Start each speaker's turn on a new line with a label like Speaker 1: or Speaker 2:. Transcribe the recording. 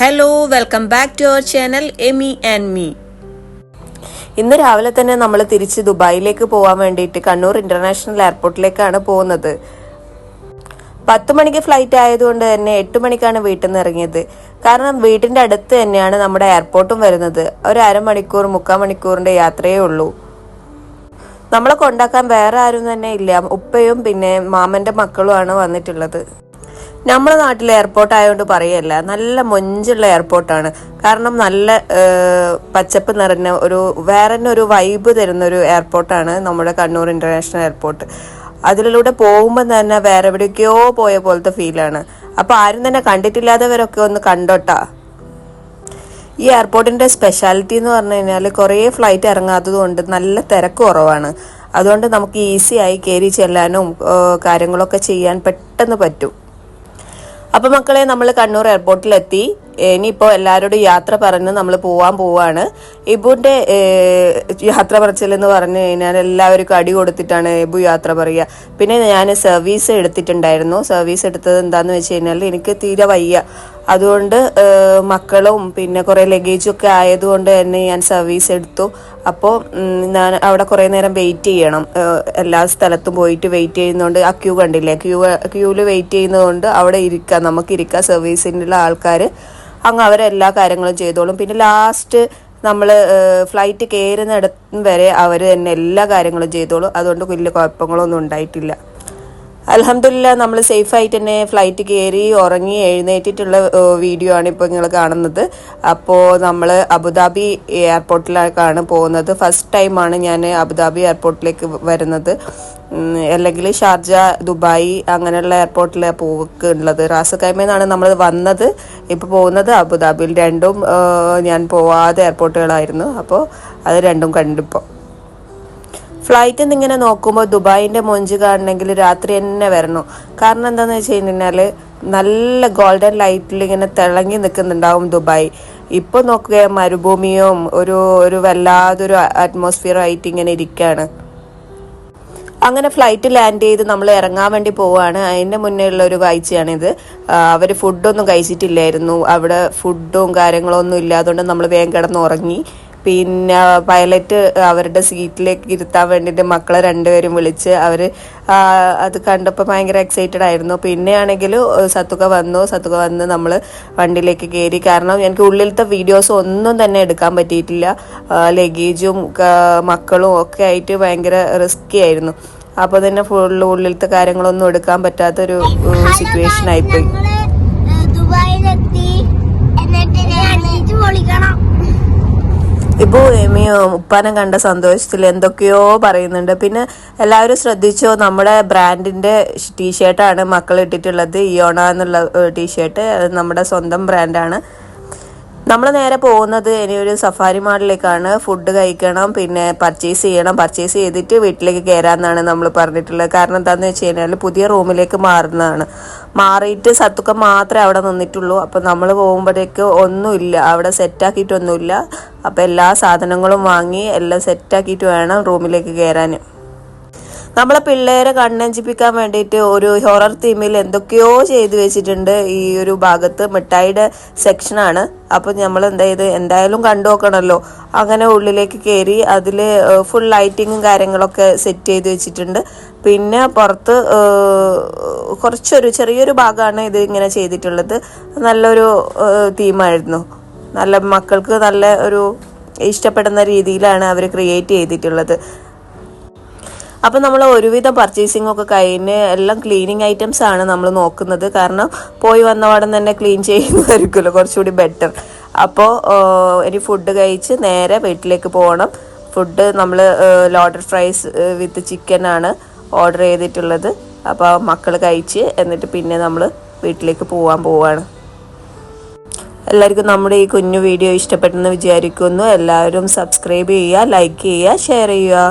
Speaker 1: Hello welcome back to our channel Amy and me
Speaker 2: ഇന്ന് രാവിലെ തന്നെ നമ്മൾ തിരിച്ച് ദുബായിലേക്ക് പോകാൻ വേണ്ടിയിട്ട് കണ്ണൂർ ഇന്റർനാഷണൽ എയർപോർട്ടിലേക്കാണ് പോകുന്നത്. പത്ത് മണിക്ക് ഫ്ലൈറ്റ് ആയതുകൊണ്ട് തന്നെ എട്ട് മണിക്കാണ് വീട്ടിൽ നിന്ന് ഇറങ്ങിയത്. കാരണം വീട്ടിന്റെ അടുത്ത് തന്നെയാണ് നമ്മുടെ എയർപോർട്ടും വരുന്നത്. ഒരു അരമണിക്കൂർ മുക്കാൽ മണിക്കൂറിന്റെ യാത്രയേ ഉള്ളൂ. നമ്മളെ കൊണ്ടാക്കാൻ വേറെ ആരും തന്നെ ഇല്ല. ഉപ്പയും പിന്നെ മാമന്റെ മക്കളുമാണ് വന്നിട്ടുള്ളത്. നമ്മുടെ നാട്ടിലെ എയർപോർട്ട് ആയതുകൊണ്ട് പറയല്ല. നല്ല മൊഞ്ചുള്ള എയർപോർട്ടാണ് കാരണം നല്ല പച്ചപ്പ് നിറഞ്ഞ ഒരു വേറെ തന്നെ ഒരു വൈബ് തരുന്ന ഒരു എയർപോർട്ടാണ് നമ്മുടെ കണ്ണൂർ ഇന്റർനാഷണൽ എയർപോർട്ട് അതിലൂടെ പോകുമ്പോൾ തന്നെ വേറെ എവിടേക്കോ പോയ പോലത്തെ ഫീലാണ് അപ്പൊ ആരും തന്നെ കണ്ടിട്ടില്ലാത്തവരൊക്കെ ഒന്ന് കണ്ടോട്ടാ. ഈ എയർപോർട്ടിന്റെ സ്പെഷ്യാലിറ്റി എന്ന് പറഞ്ഞു കഴിഞ്ഞാൽ കുറേ ഫ്ലൈറ്റ് ഇറങ്ങാത്തത് കൊണ്ട് നല്ല തിരക്ക് കുറവാണ്. അതുകൊണ്ട് നമുക്ക് ഈസി ആയി കയറി ചെല്ലാനും കാര്യങ്ങളൊക്കെ ചെയ്യാൻ പെട്ടെന്ന് പറ്റും. അപ്പൊ മക്കളെ നമ്മൾ കണ്ണൂർ എയർപോർട്ടിലെത്തി ഇനിയിപ്പോ എല്ലാവരോടും യാത്ര പറഞ്ഞ് നമ്മൾ പോവാൻ പോവാണ്. ഇബുന്റെ യാത്ര പറച്ചിലെന്ന് പറഞ്ഞു കഴിഞ്ഞാൽ എല്ലാവർക്കും അടി കൊടുത്തിട്ടാണ് ഇബു യാത്ര പറയുക. പിന്നെ ഞാൻ സർവീസ് എടുത്തിട്ടുണ്ടായിരുന്നു. സർവീസ് എടുത്തത് എന്താന്ന് വെച്ച് കഴിഞ്ഞാൽ എനിക്ക് തീരെ വയ്യ. അതുകൊണ്ട് മക്കളും പിന്നെ കുറെ ലഗേജും ഒക്കെ ആയതുകൊണ്ട് തന്നെ ഞാൻ സർവീസ് എടുത്തു. അപ്പോൾ ഞാൻ അവിടെ കുറേ നേരം വെയിറ്റ് ചെയ്യണം. എല്ലാ സ്ഥലത്തും പോയിട്ട് വെയിറ്റ് ചെയ്യുന്നതുകൊണ്ട് ആ ക്യൂ കണ്ടില്ലേ? ക്യൂ ക്യൂവിൽ വെയിറ്റ് ചെയ്യുന്നതുകൊണ്ട് അവിടെ ഇരിക്കാം നമുക്ക് ഇരിക്കാം സർവീസിന്റെ ആൾക്കാർ അങ്ങ് അവരെല്ലാ കാര്യങ്ങളും ചെയ്തോളും. പിന്നെ ലാസ്റ്റ് നമ്മൾ ഫ്ലൈറ്റ് കയറുന്നിടത്തും വരെ അവർ തന്നെ എല്ലാ കാര്യങ്ങളും ചെയ്തോളും. അതുകൊണ്ട് വലിയ കുഴപ്പങ്ങളൊന്നും ഉണ്ടായിട്ടില്ല. അലഹമില്ല നമ്മൾ സേഫ് ആയിട്ട് തന്നെ ഫ്ലൈറ്റ് കയറി ഉറങ്ങി എഴുന്നേറ്റിട്ടുള്ള വീഡിയോ ആണ് ഇപ്പോൾ നിങ്ങൾ കാണുന്നത്. അപ്പോൾ നമ്മൾ അബുദാബി എയർപോർട്ടിലേക്കാണ് പോകുന്നത്. ഫസ്റ്റ് ടൈമാണ് ഞാൻ അബുദാബി എയർപോർട്ടിലേക്ക് വരുന്നത്. അല്ലെങ്കിൽ ഷാർജ ദുബായ് അങ്ങനെയുള്ള എയർപോർട്ടിലാണ് പോക്ക് ഉള്ളത്. റാസ് കൈമേന്നാണ് നമ്മൾ വന്നത്. ഇപ്പോൾ പോകുന്നത് അബുദാബിയിൽ രണ്ടും ഞാൻ പോവാതെ എയർപോർട്ടുകളായിരുന്നു. അപ്പോൾ അത് രണ്ടും കണ്ടിപ്പോൾ ഫ്ലൈറ്റിൽ നിന്ന് ഇങ്ങനെ നോക്കുമ്പോൾ ദുബായിന്റെ മൊഞ്ച് കാണണമെങ്കിൽ രാത്രി തന്നെ വരണം. കാരണം എന്താണെന്ന് വെച്ച് കഴിഞ്ഞാൽ നല്ല ഗോൾഡൻ ലൈറ്റിൽ ഇങ്ങനെ തിളങ്ങി നിൽക്കുന്നുണ്ടാവും ദുബായ്. ഇപ്പോൾ നോക്കുക മരുഭൂമിയും ഒരു ഒരു വല്ലാതൊരു അറ്റ്മോസ്ഫിയർ ആയിട്ട് ഇങ്ങനെ ഇരിക്കുകയാണ് അങ്ങനെ ഫ്ലൈറ്റ് ലാൻഡ് ചെയ്ത് നമ്മൾ ഇറങ്ങാൻ വേണ്ടി പോവുകയാണ് അതിന്റെ മുന്നേ ഉള്ള ഒരു കാഴ്ചയാണിത്. അവർ ഫുഡൊന്നും കഴിച്ചിട്ടില്ലായിരുന്നു. അവിടെ ഫുഡും കാര്യങ്ങളൊന്നും ഇല്ലാതുകൊണ്ട് നമ്മൾ വേഗം കിടന്ന് ഉറങ്ങി പിന്നെ പൈലറ്റ് അവരുടെ സീറ്റിലേക്ക് ഇരുത്താൻ വേണ്ടിയിട്ട് മക്കളെ രണ്ടുപേരും വിളിച്ച് അവർ അത് കണ്ടപ്പോൾ ഭയങ്കര എക്സൈറ്റഡ് ആയിരുന്നു. പിന്നെ ആണെങ്കിൽ സത്തുക വന്നു. സത്തുക വന്ന് നമ്മൾ വണ്ടിയിലേക്ക് കയറി കാരണം എനിക്ക് ഉള്ളിലത്തെ വീഡിയോസ് ഒന്നും തന്നെ എടുക്കാൻ പറ്റിയിട്ടില്ല. ലഗേജും മക്കളും ഒക്കെ ആയിട്ട് ഭയങ്കര റിസ്കി ആയിരുന്നു. അപ്പോൾ തന്നെ ഫുൾ ഉള്ളിലത്തെ കാര്യങ്ങളൊന്നും എടുക്കാൻ പറ്റാത്തൊരു സിറ്റുവേഷൻ ആയിപ്പോയി.
Speaker 3: ദുബായിലെത്തി. എന്നിട്ട് ഞങ്ങൾ പൊളിക്കണം
Speaker 2: ഇപ്പോൾ ഏമിയും ഉപ്പാനം കണ്ട സന്തോഷത്തിൽ എന്തൊക്കെയോ പറയുന്നുണ്ട്. പിന്നെ എല്ലാവരും ശ്രദ്ധിച്ചോ നമ്മുടെ ബ്രാൻഡിന്റെ ടീഷർട്ടാണ് മക്കൾ ഇട്ടിട്ടുള്ളത് ഇയോണ എന്നുള്ള ടീഷർട്ട് നമ്മുടെ സ്വന്തം ബ്രാൻഡാണ്. നമ്മൾ നേരെ പോകുന്നത് ഇനി ഒരു സഫാരി മാളിലേക്കാണ്. ഫുഡ് കഴിക്കണം പിന്നെ പർച്ചേസ് ചെയ്യണം. പർച്ചേസ് ചെയ്തിട്ട് വീട്ടിലേക്ക് കയറാമെന്നാണ് നമ്മൾ പറഞ്ഞിട്ടുള്ളത്. കാരണം എന്താണെന്ന് വെച്ച് കഴിഞ്ഞാൽ പുതിയ റൂമിലേക്ക് മാറുന്നതാണ്. മാറിയിട്ട് സത്തുക്ക മാത്രമേ അവിടെ നിന്നിട്ടുള്ളൂ. അപ്പം നമ്മൾ പോകുമ്പോഴേക്ക് ഒന്നുമില്ല. അവിടെ സെറ്റാക്കിയിട്ടൊന്നുമില്ല അപ്പം എല്ലാ സാധനങ്ങളും വാങ്ങി എല്ലാം സെറ്റാക്കിയിട്ട് വേണം റൂമിലേക്ക് കയറാൻ നമ്മളെ പിള്ളേരെ കണ്ണഞ്ചിപ്പിക്കാൻ വേണ്ടിയിട്ട് ഒരു ഹൊറർ തീമിൽ എന്തൊക്കെയോ ചെയ്തു വെച്ചിട്ടുണ്ട് ഈ ഒരു ഭാഗത്ത്. മിഠായിയുടെ സെക്ഷനാണ് അപ്പൊ നമ്മൾ എന്താ ചെയ്ത്? എന്തായാലും കണ്ടു നോക്കണമല്ലോ അങ്ങനെ ഉള്ളിലേക്ക് കയറി അതിൽ ഫുൾ ലൈറ്റിങ്ങും കാര്യങ്ങളൊക്കെ സെറ്റ് ചെയ്ത് വെച്ചിട്ടുണ്ട്. പിന്നെ പുറത്ത് കുറച്ചൊരു ചെറിയൊരു ഭാഗമാണ് ഇത് ഇങ്ങനെ ചെയ്തിട്ടുള്ളത്. നല്ലൊരു തീമായിരുന്നു നല്ല മക്കൾക്ക് നല്ല ഒരു ഇഷ്ടപ്പെടുന്ന രീതിയിലാണ് അവർ ക്രിയേറ്റ് ചെയ്തിട്ടുള്ളത്. അപ്പം നമ്മൾ ഒരുവിധം പർച്ചേസിംഗ് ഒക്കെ കഴിഞ്ഞ് എല്ലാം ക്ലീനിങ് ഐറ്റംസ് ആണ് നമ്മൾ നോക്കുന്നത്. കാരണം പോയി വന്ന വന്നപാടം തന്നെ ക്ലീൻ ചെയ്യുന്നതായിരിക്കുമല്ലോ കുറച്ചുകൂടി ബെറ്റർ അപ്പോൾ ഇനി ഫുഡ് കഴിച്ച് നേരെ വീട്ടിലേക്ക് പോകണം. ഫുഡ് നമ്മൾ ലോഡർ ഫ്രൈസ് വിത്ത് ചിക്കൻ ആണ് ഓർഡർ ചെയ്തിട്ടുള്ളത്. അപ്പോൾ മക്കൾ കഴിച്ച് എന്നിട്ട് പിന്നെ നമ്മൾ വീട്ടിലേക്ക് പോകാൻ പോവാണ്. എല്ലാവർക്കും നമ്മുടെ ഈ കുഞ്ഞു വീഡിയോ ഇഷ്ടപ്പെട്ടെന്ന് വിചാരിക്കുന്നു. എല്ലാവരും സബ്സ്ക്രൈബ് ചെയ്യുക ലൈക്ക് ചെയ്യുക ഷെയർ ചെയ്യുക.